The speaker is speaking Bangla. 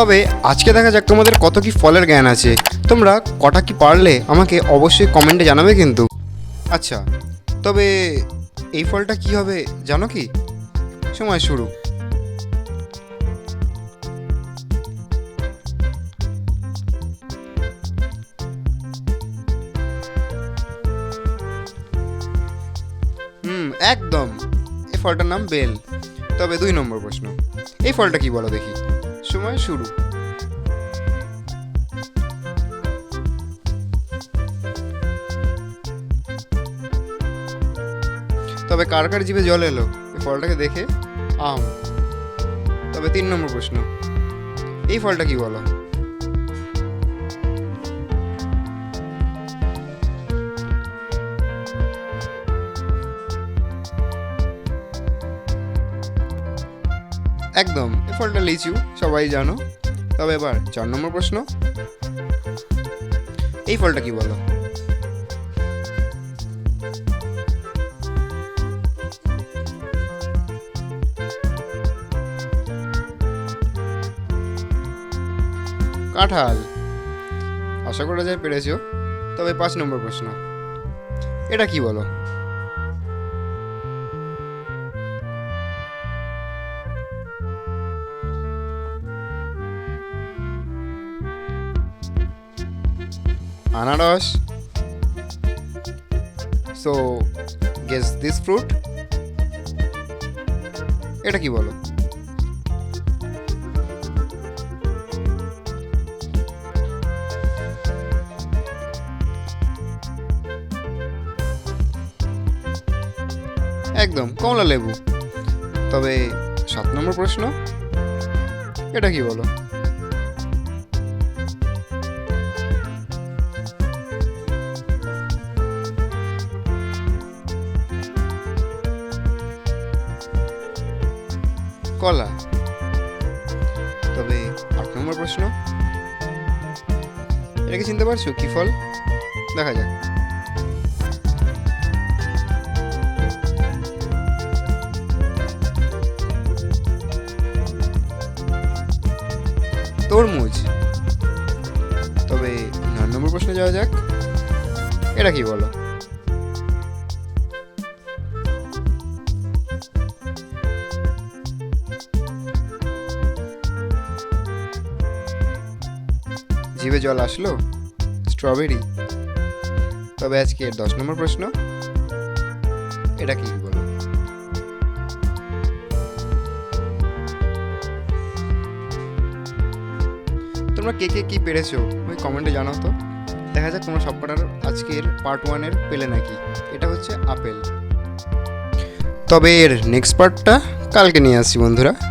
তবে আজকে দেখা যাক তোমাদের কত কি ফলের জ্ঞান আছে। তোমরা কটা কি পারলে আমাকে অবশ্যই কমেন্টে জানাবে কিন্তু। আচ্ছা তবে এই ফলটা কি হবে জানো কি? সময় শুরু। হুম, একদম। এই ফলটার নাম বেল। তবে দুই নম্বর প্রশ্ন। এই ফলটা কি বলো দেখি। সময় শুরু। তবে কার কার জিভে জল এলো? এই ফলটাকে দেখে, আম। তবে তিন নম্বর প্রশ্ন, এই ফলটা কি বলো? একদম এই ফলটা লিচু, সবাই জানো। তবে এবার চার নম্বর প্রশ্ন। এই ফলটা কি বলো? কাঁঠাল। আশা করা যায় পেরেছ, তবে পাঁচ নম্বর প্রশ্ন। এটা কি বলো? আনারস। সো গেস দিস ফ্রুট এটা কি বলো? একদম, কমলা লেবু। তবে সাত নম্বর প্রশ্ন, এটা কি বলো? কলা। তবে আট নম্বর প্রশ্ন। এটাকে চিনতে পারছ? কি ফল? দেখা যাক। তরমুজ। তবে নয় নম্বর প্রশ্নে যাওয়া যাক। এটা কি বলো? জিভে জল আসলো? স্ট্রবেরি? তবে আজকে দশ নম্বর প্রশ্ন। এটা কি বলো তোমরা কে কে কি পেরেছ? ওই কমেন্টে জানাও তো। দেখা যাক তোমরা সবকটার আজকের পার্ট ওয়ানের পেলে নাকি। এটা হচ্ছে আপেল। তবে এর নেক্সট পার্টটা কালকে নিয়ে আসছি বন্ধুরা।